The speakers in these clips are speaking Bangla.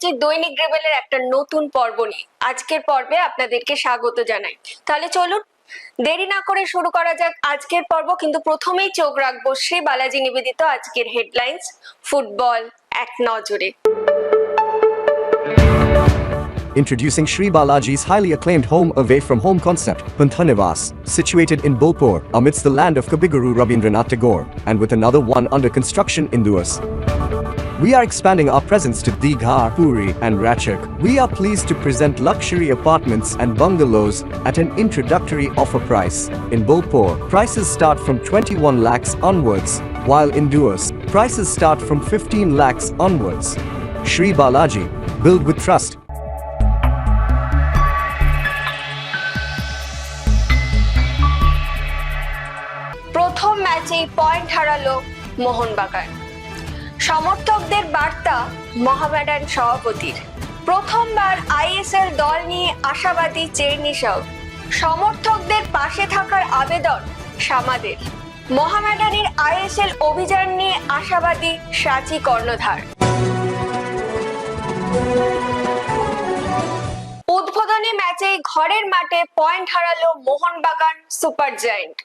এসেছি দৈনিক রেবেলের একটা নতুন পর্ব নিয়ে আজকের পর্বে আপনাদেরকে স্বাগত জানাই তাহলে চলুন দেরি না করে শুরু করা যাক আজকের পর্ব কিন্তু প্রথমেই চোখ রাখব শ্রী বালাজি নিবেদিত আজকের হেডলাইন্স ফুটবল এক নজরে Introducing Sri Balaji's highly acclaimed home away from home concept, Panthanivas, situated in Bolpur, amidst the land of Kabiguru Rabindranath Tagore, and with another one under construction in Duas. We are expanding our presence to Digha, Puri, and Ratchak. We are pleased to present luxury apartments and bungalows at an introductory offer price. In Bolpur, prices start from 21 lakhs onwards, while in Duas, prices start from 15 lakhs onwards. Sri Balaji, build with trust. প্রথম ম্যাচেই পয়েন্ট হারালো মোহনবাগান সমর্থকদের বার্তা মহামেডান সভাপতির। প্রথমবার আইএসএল দল নিয়ে আশাবাদী চেরনি সাউ সমর্থকদের পাশে থাকার আবেদন সামাদের। মহামেডানের আইএসএল অভিযান নিয়ে আশাবাদী সাচি কর্ণধার। উদ্বোধনী ম্যাচে ঘরের মাঠে পয়েন্ট হারালো মোহনবাগান সুপার জায়েন্ট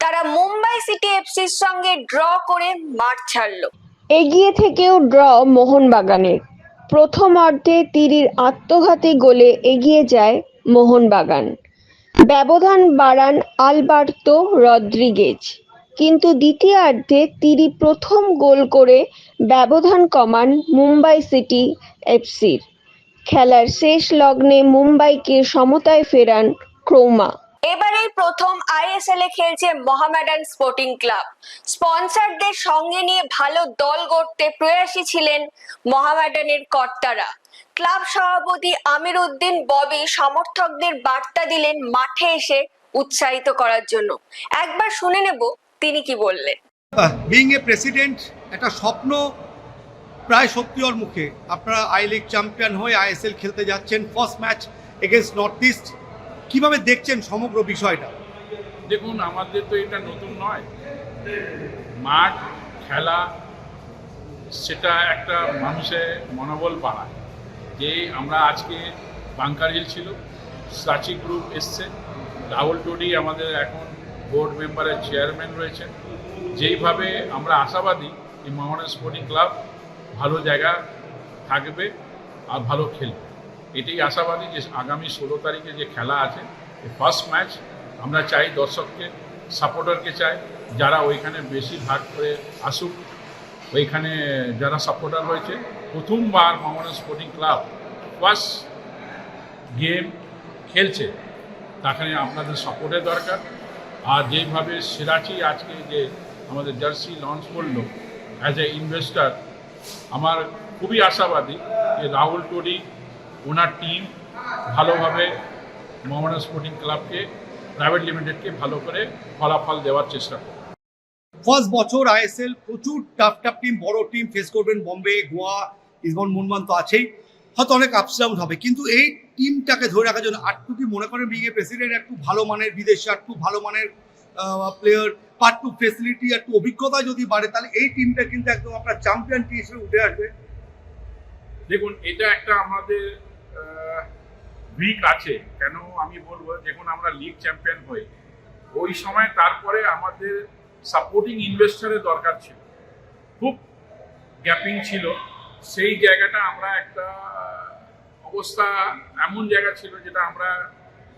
তারা মুম্বাই সিটি এফসির সঙ্গে ড্র করে মাঠ ছাড়লো। এগিয়ে থেকেও ড্র মোহনবাগানের প্রথম অর্ধে তিরির আত্মঘাতী গোলে এগিয়ে যায় মোহনবাগান। ব্যবধান বাড়ান আলবার্তো রদ্রিগেজ। কিন্তু দ্বিতীয়ার্ধে তিরি প্রথম গোল করে ব্যবধান কমান মুম্বাই সিটি এফসির। খেলার শেষ লগ্নে মুম্বাইকে সমতায় ফেরান ক্রোমা। এবারেই প্রথম আইএসএল এ খেলছে মোহামেডান স্পোর্টিং ক্লাব। স্পন্সরদের সঙ্গে নিয়ে ভালো দল গড়তে প্রয়াসী ছিলেন মোহামেডানের কর্তারা। ক্লাব সভাপতি আমির উদ্দিন ববি সমর্থকদের বার্তা দিলেন মাঠে এসে উৎসাহিত করার জন্য। একবার শুনে নেব তিনি কি বললেন। বিং এ প্রেসিডেন্ট একটা স্বপ্ন প্রায় সত্যি ওর মুখে। আপনারা আই লিগ চ্যাম্পিয়ন হয়ে আইএসএল খেলতে যাচ্ছেন। First match against North East কীভাবে দেখছেন সমগ্র বিষয়টা? দেখুন, আমাদের তো এটা নতুন নয়। মাঠ, খেলা, সেটা একটা মানুষের মনোবল বাড়ায়। যে আমরা আজকে বাংকার হিল ছিল, সাচি গ্রুপ এসছে, রাহুল টোডি আমাদের এখন বোর্ড মেম্বারের চেয়ারম্যান রয়েছেন। যেইভাবে আমরা আশাবাদী যে মোহামেডান স্পোর্টিং ক্লাব ভালো জায়গা থাকবে আর ভালো খেলবে। এটাই আশাবাদী যে আগামী ষোলো তারিখে যে খেলা আছে ফার্স্ট ম্যাচ আমরা চাই দর্শককে সাপোর্টারকে চাই, যারা ওইখানে বেশি ভাগ করে আসুক, ওইখানে যারা সাপোর্টার হয়েছে প্রথমবার Mohammedan sporting club first game খেলছে তাখানে আপনাদের সাপোর্টের দরকার। আর যেইভাবে সিরাচি আজকে যে আমাদের জার্সি লঞ্চ করল অ্যাজ এ ইনভেস্টার আমার খুবই আশাবাদী যে রাহুল টোডি ওনার টিম ভালোভাবে মোহামেডান স্পোর্টিং ক্লাবকে প্রাইভেট লিমিটেডকে ভালো করে ফলাফল দেওয়ার চেষ্টা করবে। ফার্স্ট বছর আইএসএল প্রচুর টাফ টাফ টিম বড় টিম ফেস করবেন বম্বে গোয়া ইসবন মুনমান তো আছেই। হয়তো অনেক আপস ডাউন হবে কিন্তু এই টিমটাকে ধরে রাখার জন্য আটটু কি মনে করেন বিং এ প্রেসিডেন্ট একটু ভালো মানের বিদেশি একটু ভালো মানের প্লেয়ার পার্ট টু ফেসিলিটি একটু অভিজ্ঞতা যদি বাড়ে তাহলে এই টিমটা কিন্তু একদম আপনার চ্যাম্পিয়ন টিম হিসেবে উঠে আসবে। দেখুন এটা একটা আমাদের উইক আছে, কেন আমি বলব যখন আমরা লিগ চ্যাম্পিয়ন হই। ওই সময় তারপরে আমাদের সাপোর্টিং ইনভেস্টরের দরকার ছিল। খুব গ্যাপিং ছিল। সেই জায়গাটা আমরা একটা অবস্থা এমন জায়গা ছিল যেটা আমরা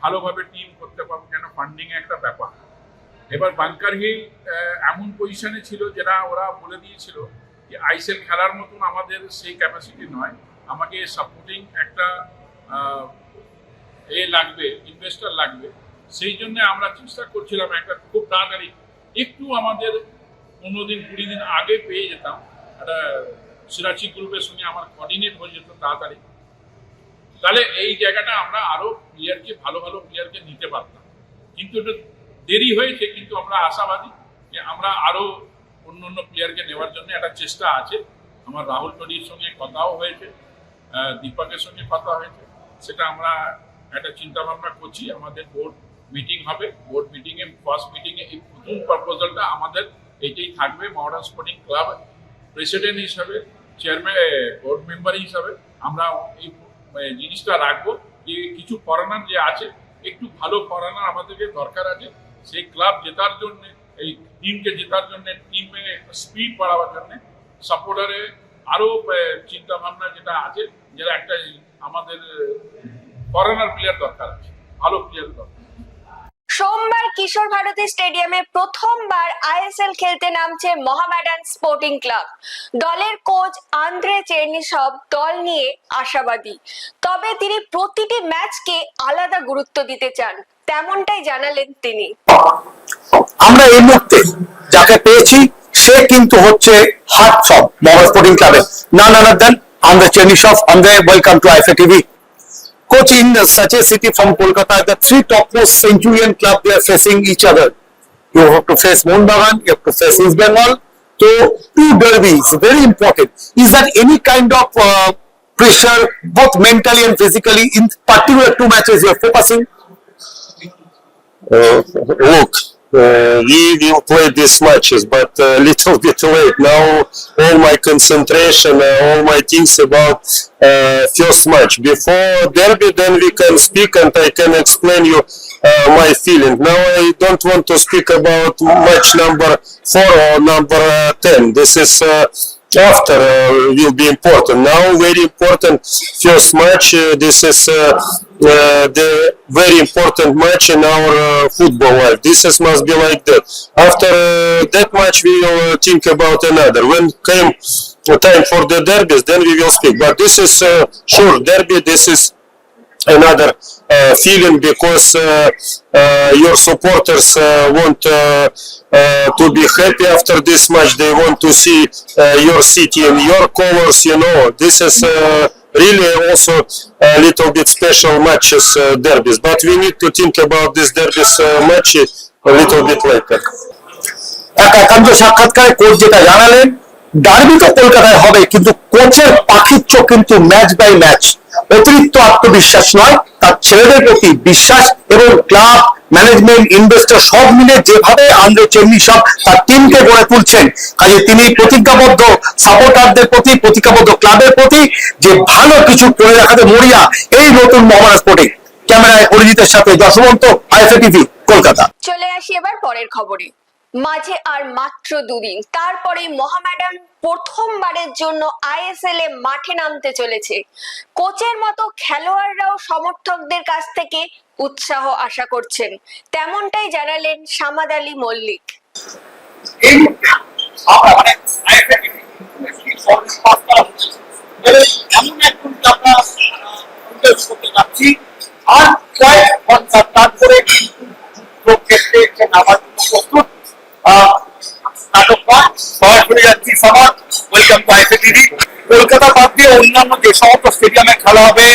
ভালোভাবে টিম করতে পারব, কেন ফান্ডিং একটা ব্যাপার। এবার বাংকার হিল এমন পজিশনে ছিল যেটা ওরা বলে দিয়েছিল যে আইসেল খেলার মতন আমাদের সেই ক্যাপাসিটি নয়। আমাকে সাপোর্টিং একটা এ লাগবে ইনভেস্টার লাগবে। সেই জন্য আমরা চেষ্টা করছিলাম একটা খুব তাড়াতাড়ি। একটু আমাদের পনেরো দিন, কুড়ি দিন আগে পেয়ে যেতাম। একটা সিরাচি গ্রুপের সঙ্গে আমার কোঅর্ডিনেট হয়ে যেত তাড়াতাড়ি। তাহলে এই জায়গাটা আমরা আরও প্লেয়ারকে ভালো ভালো প্লেয়ারকে নিতে পারতাম। কিন্তু একটু দেরি হয়েছে, কিন্তু আমরা আশাবাদী যে আমরা আরও অন্য অন্য প্লেয়ারকে নেওয়ার জন্য একটা চেষ্টা আছে। আমার রাহুল টডির সঙ্গে কথাও হয়েছে দীপকের সঙ্গে কথা হয়েছে। সেটা আমরা একটা চিন্তা ভাবনা করছি, আমাদের বোর্ড মিটিং হবে। বোর্ড মিটিংয়ে ফার্স্ট মিটিংয়ে এই প্রথম প্রপোজালটা আমাদের এইটাই থাকবে মডার্ন স্পোর্টিং ক্লাব প্রেসিডেন্ট হিসাবে চেয়ারম্যান বোর্ড মেম্বার হিসাবে। আমরা এই জিনিসটা রাখব যে কিছু ফরেনার যে আছে, একটু ভালো ফরেনার আমাদেরকে দরকার আছে। সেই ক্লাব জেতার জন্য, এই টিমকে জেতার জন্য টিমে স্পিড বাড়াবার জন্য সাপোর্টারে আরও চিন্তা ভাবনা যেটা আছে, যেটা একটা আমাদের ফরেনার প্লেয়ার দরকার আছে ভালো প্লেয়ার দরকার। সোমবার কিশোর ভারতী স্টেডিয়ামে প্রথমবার আইএসএল খেলতে নামছে মোহামেডান স্পোর্টিং ক্লাব। দলের কোচ আন্দ্রে চেরনিসব দল নিয়ে আশাবাদী। তবে তিনি প্রতিটি ম্যাচকে আলাদা গুরুত্ব দিতে চান তেমনটাই জানালেন তিনি। আমরা এই মুহূর্তে যাকে পেয়েছি সে কিন্তু হচ্ছে হার্ট সব মোহাম্মদ স্পোর্টিং ক্লাবের। না না না দেন আমরা চেনিসফ আমরা welcome to আইফে TV Coach in such a city from Kolkata, the three topmost Centurion club they are facing each other. You have to face Mohanbagan, you have to face East Bengal. So two derbies, very important. Is there any kind of uh, pressure, both mentally and physically, in particular two matches you are focusing? Uh, look, uh, we will play these matches, but a little bit late. Now, all my concentration, uh, all my things about uh, first match. Before derby, then we can speak and I can explain you uh, my feeling. Now, I don't want to speak about match number four or number uh, ten. This is. After uh, will be important. Now, very important first match. Uh, this is uh, uh, the very important match in our uh, football life. This is must be like that. After uh, that match, we will think about another. When came time for the derbies, then we will speak. But this is sure derby. This is another uh, feeling because uh, uh, your supporters uh, want uh, uh, to be happy after this match. They want to see uh, your city in your colors. You know, this is uh, really also a little bit special matches, uh, derbies. But we need to think about this derbies uh, match a little bit later. এক একান্ত সাক্ষাৎকারে কোচ যেটা জানালেন Derby তো কলকাতায় হবে, কিন্তু কোচের পাখিচ্য কিন্তু ম্যাচ বাই ম্যাচ অতিরিক্ত আত্মবিশ্বাস নয়, তার ছেলেদের প্রতি বিশ্বাস এবং ক্লাব ম্যানেজমেন্ট ইনভেস্টর সব মিলে যেভাবে আন্দ্রে চেন্নি সব তার টিমকে গড়ে তুলছেন কাজে তিনি প্রতিজ্ঞাবদ্ধ সাপোর্টারদের প্রতি, প্রতিজ্ঞাবদ্ধ ক্লাবের প্রতি যে ভালো কিছু করে রাখাতে মরিয়া এই নতুন মোহামেডান স্পোর্টিং ক্যামেরায় অরিজিতের সাথে যশবন্ত আইএফএ টিভি, কলকাতা। চলে আসি এবার পরের খবরে। মাঝে আর মাত্র দুদিন। তারপরে মোহামেডান প্রথমবারের জন্য আইএসএল এ মাঠে নামতে চলেছে। কোচের মতো খেলোয়াড়রাও সমর্থকদের কাছ থেকে উৎসাহ আশা করছেন। তেমনটাই জানালেন সামাদ আলী মল্লিক। এই যে সমস্ত স্টেডিয়ামে খেলা হবে।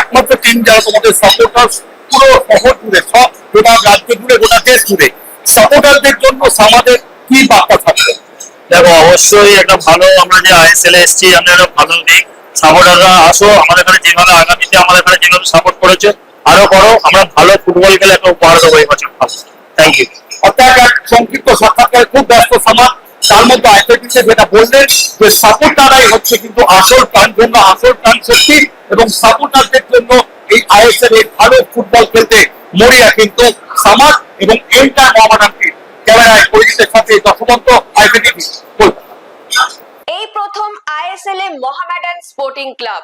একমাত্র টিম যারা তোমাদের সাপোর্টার পুরো শহর জুড়ে সব গোটা রাজ্য জুড়ে গোটা দেশ জুড়ে সাপোর্টারদের জন্য আমাদের কি বার্তা থাকবে? দেখো অবশ্যই একটা ভালো আমরা যে আইএসএল এসছি আমরা একটা ভালো দিক সাপোর্টাররা আসো আমাদের এখানে যেভাবে আগামীতে আমাদের এখানে যেভাবে সাপোর্ট করেছে আরও করো আমরা ভালো ফুটবল খেলে একটা উপহার দেবো এই বছর। থ্যাংক ইউ অর্থাৎ এক সংক্ষিপ্ত সাক্ষাৎকার খুব ব্যস্ত সমাজ তার মধ্যে আইপিএটিতে যেটা বললেন যে সাপোর্টারাই হচ্ছে কিন্তু আসল প্রাণ জন্য আসল প্রাণ শক্তি এবং সাপোর্টারদের জন্য এই আইএসএল এর ভালো ফুটবল খেলতে মরিয়া কিন্তু সমাজ এবং এইটা মহামানানকে ক্যামেরায় পরিচিতের সাথে যশবন্ত আইপিটিভি এই প্রথম আইএসএল এ মোহামেডান স্পোর্টিং ক্লাব।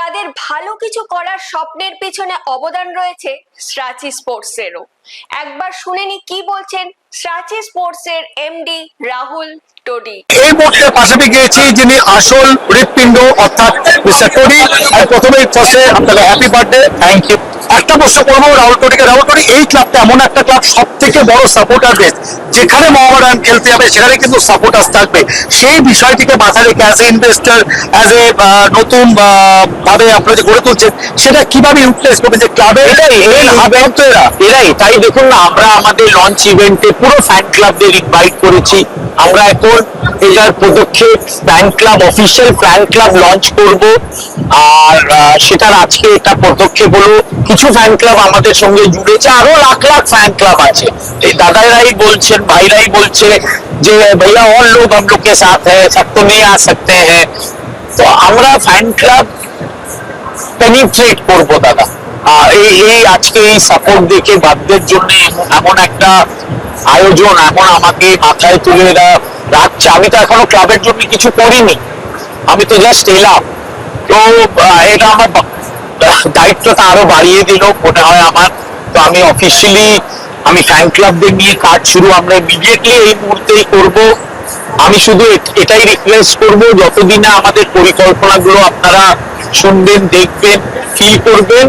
তাদের ভালো কিছু করার স্বপ্নের পিছনে অবদান রয়েছে স্ট্রাচি স্পোর্টস এরও একবার শুনেনি কি বলছেন স্ট্রাচি স্পোর্টস এর এমডি রাহুল টোডি। এই মুহূর্তে পাশাপি গিয়েছি যিনি আসল হৃৎপিণ্ড অর্থাৎ মিস্টার টোনি আর প্রথমেই ফার্স্টে আপনাকে হ্যাপি বার্থডে থ্যাংক ইউ একটা প্রশ্ন করব রাহুল টোনিকে রাহুল টোনি এই ক্লাবটা এমন একটা ক্লাব সব থেকে বড় সাপোর্টার বেস যেখানে মোহামেডান খেলতে যাবে, সেখানে কিন্তু সাপোর্টার্স থাকবে। সেই বিষয়টিকে মাথায় রেখে as a investor as a নতুন ভাবে আপনারা যে গড়ে তুলছেন সেটা কিভাবে ইউটিলাইজ করবেন যে ক্লাবে এরা এরাই তাই দেখুন না আমরা আমাদের লঞ্চ ইভেন্টে পুরো ফ্যান ক্লাবদের ইনভাইট করেছি আমরা এখন এটার পদক্ষেপ fan club official fan club launch করব আর আহ, সেটার আজকে একটা পদক্ষেপ হলো কিছু ফ্যান ক্লাব আমাদের সঙ্গে জুড়েছে আরো লাখ লাখ ফ্যান ক্লাব আছে এই দাদারাই বলছেন ভাইরাই বলছে যে भैया और लोग हम लोग के साथ है सब तो नहीं आ सकते हैं তো আমরা ফ্যান ক্লাব পেনিট্রেট করব, দাদা। এই এই আজকে এই সাপোর্ট দেখে বাদ্যের জন্য এমন একটা আয়োজন এমন আমাকে মাথায় তুলে রাখছে আমি তো এখনও ক্লাবের জন্য কিছু করিনি। আমি তো জাস্ট এলাম। তো এটা আমার দায়িত্বটা আরও বাড়িয়ে দিল, মনে হয় আমার। তো আমি অফিসিয়ালি আমি ফ্যান ক্লাবদের নিয়ে কাজ শুরু আমরা ইমিডিয়েটলি এই মুহূর্তেই করব। আমি শুধু এটাই রিকোয়েস্ট করব, যতদিন না আমাদের পরিকল্পনাগুলো আপনারা শুনবেন, দেখবেন ফিল করবেন।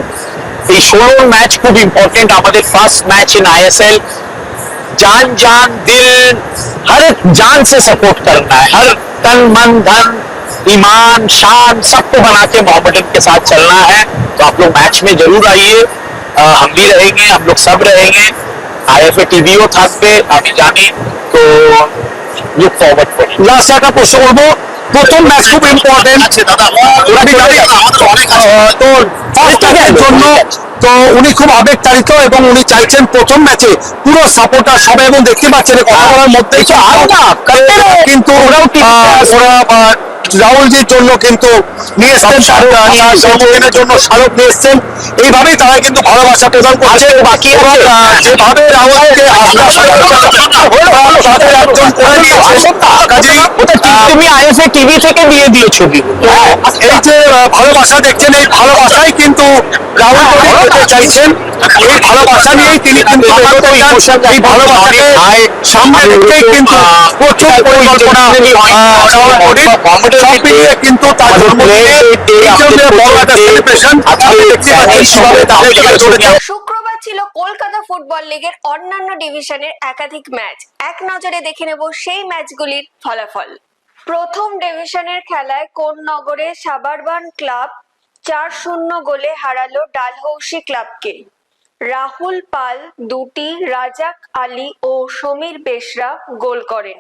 এই ষোলো ম্যাচ খুব ইম্পর্টেন্ট আমাদের ফার্স্ট ম্যাচ ইন আইএসএল जान जान दिल हर जान से सपोर्ट करना है। हर तन, मन, धन, ईमान, शान, सबको बना के मोहम्मदन के साथ चलना है। तो आप लोग मैच में ज़रूर आइए। हम भी रहेंगे, हम लोग सब रहेंगे। आई एफ़ ए टीवीओ थकबे हमें जाने। तो লুক ফরওয়ার্ড করি লাস্ট একটা প্রশ্ন করব প্রথম ম্যাচ খুব ইম্পর্টেন্ট আছে দাদা আমাদের অনেক তো ফার্স্টের জন্য তো উনি খুব আবেগতাড়িত এবং উনি চাইছেন প্রথম ম্যাচে পুরো সাপোর্টার সবাই এবং দেখতে পাচ্ছেন কথা বলার মধ্যে কিন্তু ওরাও ওরা রাহুলজির জন্য কিন্তু নিয়ে এসছেন জন্মদিনের জন্য স্মারক নিয়ে এসছেন। এইভাবেই তারা কিন্তু ভালোবাসা প্রদান করছে। বাকি যেভাবে রাহুলকে তুমি টিভি থেকে দিয়ে ছবি। এই যে ভালোবাসা দেখছেন এই ভালোবাসাই কিন্তু রাহুল গান্ধী চাইছেন। এই ভালোবাসা নিয়েই তিনি কিন্তু এই ভালোবাসাকে সামনে রেখেই কিন্তু প্রচুর পরিকল্পনা আহ, রাহুল গান্ধীর। সব মিলিয়ে কিন্তু তার জন্মদিনে এই জন্য বড় একটা সেলিব্রেশন আপনি দেখতে পাচ্ছেন কীভাবে তাদের দিকে চলেছে শুক্রবার ছিল কলকাতা ফুটবল লিগের অন্যান্য ডিভিশনের একাধিক ম্যাচ। এক নজরে দেখে নেব সেই ম্যাচগুলির ফলাফল। প্রথম ডিভিশনের খেলায় কোন নগরে সাবারবান ক্লাব চার শূন্য গোলে হারালো ডালহৌসি ক্লাবকে। রাহুল পাল দুটি, রাজাক আলী ও সমীর বেশরা গোল করেন।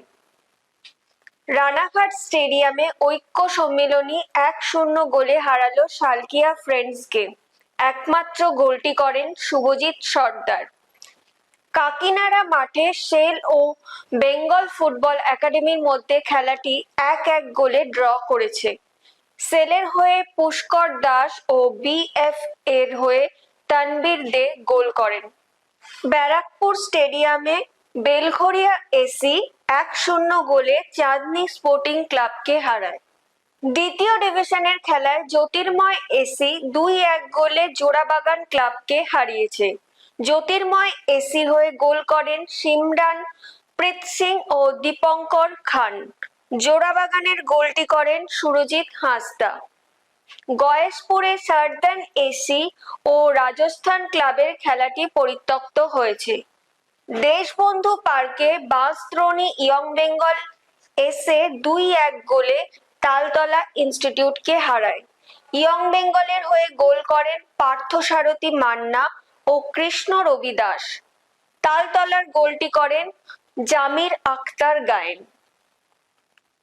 রানাঘাট স্টেডিয়ামে ঐক্য সম্মিলনী এক শূন্য গোলে হারালো শালকিয়া ফ্রেন্ডসকে। একমাত্র গোলটি করেন শুভজিৎ সর্দার। কাকিনাড়া মাঠে সেল ও বেঙ্গল ফুটবল একাডেমির মধ্যে খেলাটি এক এক গোলে ড্র করেছে। সেলের হয়ে পুষ্কর দাস ও বিএফ এর হয়ে তানবীর দে গোল করেন। ব্যারাকপুর স্টেডিয়ামে বেলঘরিয়া এসি এক শূন্য গোলে চাঁদনি স্পোর্টিং ক্লাবকে হারায়। দ্বিতীয় ডিভিশনের খেলায় জ্যোতির্ময় এসি দুই এক গোলে জোড়াবাগান ক্লাবকে হারিয়েছে। জ্যোতির্ময় এসি হয়ে গোল করেন সিমরান, প্রীত সিং ও দীপঙ্কর খান। জোড়াবাগানের গোলটি করেন সুরজিৎ হাঁসদা। গয়েশপুরে সারদান এসি ও রাজস্থান ক্লাবের খেলাটি পরিত্যক্ত হয়েছে। দেশবন্ধু পার্কে বাসদ্রোণী ইয়ং বেঙ্গল এসে দুই এক গোলে তালতলা ইনস্টিটিউটকে হারায়। ইয়ং বেঙ্গলের হয়ে গোল করেন পার্থসারথী মান্না ও কৃষ্ণ রবি দাস তালতলার গোলটি করেন জামির আখতার গায়েন।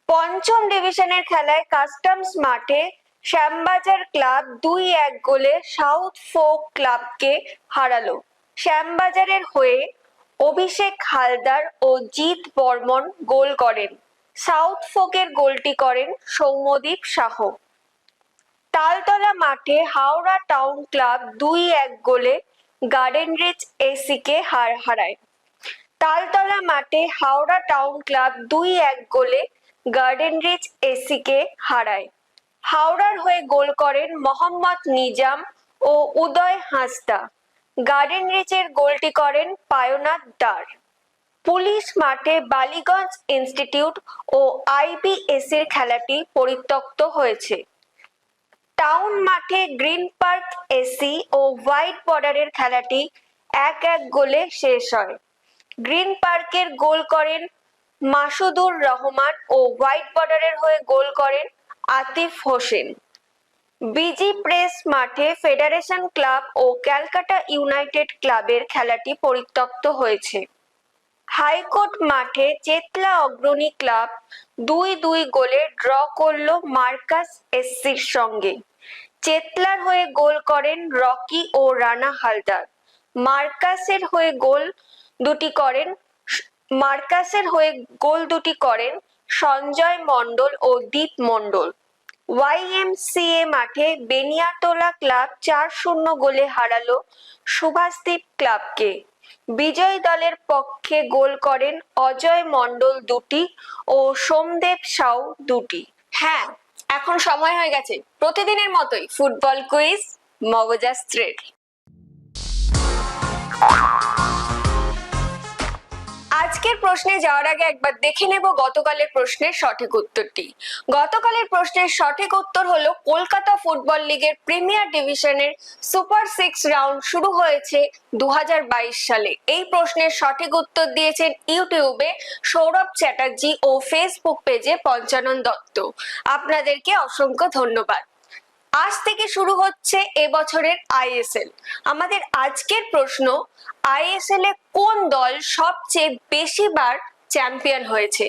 পঞ্চম ডিভিশনের খেলায় কাস্টমস মাঠে শ্যামবাজার ক্লাব দুই এক গোলে সাউথ ফোক ক্লাবকে হারালো। শ্যামবাজারের হয়ে অভিষেক হালদার ও জিৎ বর্মন গোল করেন। সাউথ ফোকের গোলটি করেন সৌম্যদীপ শাহ। তালতলা মাঠে হাওড়া টাউন ক্লাব দুই এক গোলে গার্ডেন রিচ এসিকে হার হারায়। তালতলা মাঠে হাওড়া টাউন ক্লাব দুই এক গোলে গার্ডেন রিচ এসিকে হারায়। হাওড়ার হয়ে গোল করেন মোহাম্মদ নিজাম ও উদয় হাঁসদা। গার্ডেন রিচের গোলটি করেন পায়নাথ দার। পুলিশ মাঠে বালিগঞ্জ ইনস্টিটিউট ও আইবিএসির খেলাটি পরিত্যক্ত হয়েছে। টাউন মাঠে গ্রিন পার্ক এসি ও হোয়াইট বর্ডারের খেলাটি এক এক গোলে শেষ হয়। গ্রিন পার্কের গোল করেন মাসুদুর রহমান ও হোয়াইট বর্ডারের হয়ে গোল করেন আতিফ হোসেন। বিজি প্রেস মাঠে ফেডারেশন ক্লাব ও ক্যালকাটা ইউনাইটেড ক্লাবের খেলাটি পরিত্যক্ত হয়েছে। হাইকোর্ট মাঠে চেতলা অগ্রণী ক্লাব দুই দুই গোলে ড্র করল মার্কাস এসসির সঙ্গে। চেতলার হয়ে গোল করেন রকি ও রানা হালদার। মার্কাসের হয়ে গোল দুটি করেন মার্কাসের হয়ে গোল দুটি করেন সঞ্জয় মণ্ডল ও দীপ মণ্ডল। ওয়াইএমসিএ মাঠে বেনিয়াটোলা ক্লাব চার শূন্য গোলে হারালো সুভাষদ্বীপ ক্লাবকে। বিজয়ী দলের পক্ষে গোল করেন অজয় মণ্ডল দুটি ও সোমদেব সাউ দুটি। হ্যাঁ এখন সময় হয়ে গেছে। প্রতিদিনের মতোই ফুটবল কুইজ মগজাস থ্রেড আজকের প্রশ্নে যাওয়ার আগে একবার দেখে নেব গতকালের প্রশ্নের সঠিক উত্তরটি। গতকালের প্রশ্নের সঠিক উত্তর হলো, কলকাতা ফুটবল লিগের প্রিমিয়ার ডিভিশনের সুপার সিক্স রাউন্ড শুরু হয়েছে দু হাজার বাইশ সালে। এই প্রশ্নের সঠিক উত্তর দিয়েছেন ইউটিউবে সৌরভ চ্যাটার্জি ও ফেসবুক পেজে পঞ্চানন দত্ত। আপনাদেরকে অসংখ্য ধন্যবাদ। আজ থেকে শুরু হচ্ছে এবছরের আইএসএল আমাদের আজকের প্রশ্ন আইএসএল এ কোন দল সবচেয়ে বেশিবার চ্যাম্পিয়ন হয়েছে?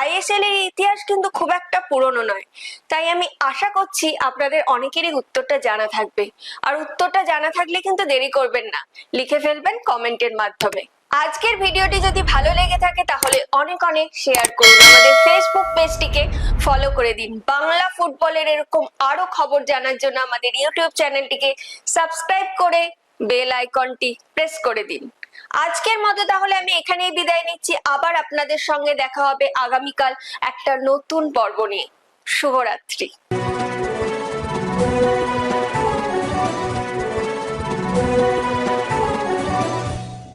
আইএসএল এর ইতিহাস কিন্তু খুব একটা পুরনো নয়। তাই আমি আশা করছি আপনাদের অনেকেরই উত্তরটা জানা থাকবে। আর উত্তরটা জানা থাকলে কিন্তু দেরি করবেন না। লিখে ফেলবেন কমেন্টের মাধ্যমে। আজকের ভিডিওটি যদি ভালো লেগে থাকে, তাহলে অনেক অনেক শেয়ার করুন। আমাদের ফেসবুক পেজটিকে ফলো করে দিন। বাংলা ফুটবলের এরকম আরও খবর জানার জন্য আমাদের ইউটিউব চ্যানেলটিকে সাবস্ক্রাইব করে বেল আইকনটি প্রেস করে দিন। আজকের মতো তাহলে আমি এখানেই বিদায় নিচ্ছি। আবার আপনাদের সঙ্গে দেখা হবে আগামীকাল একটা নতুন পর্ব নিয়ে। শুভরাত্রি।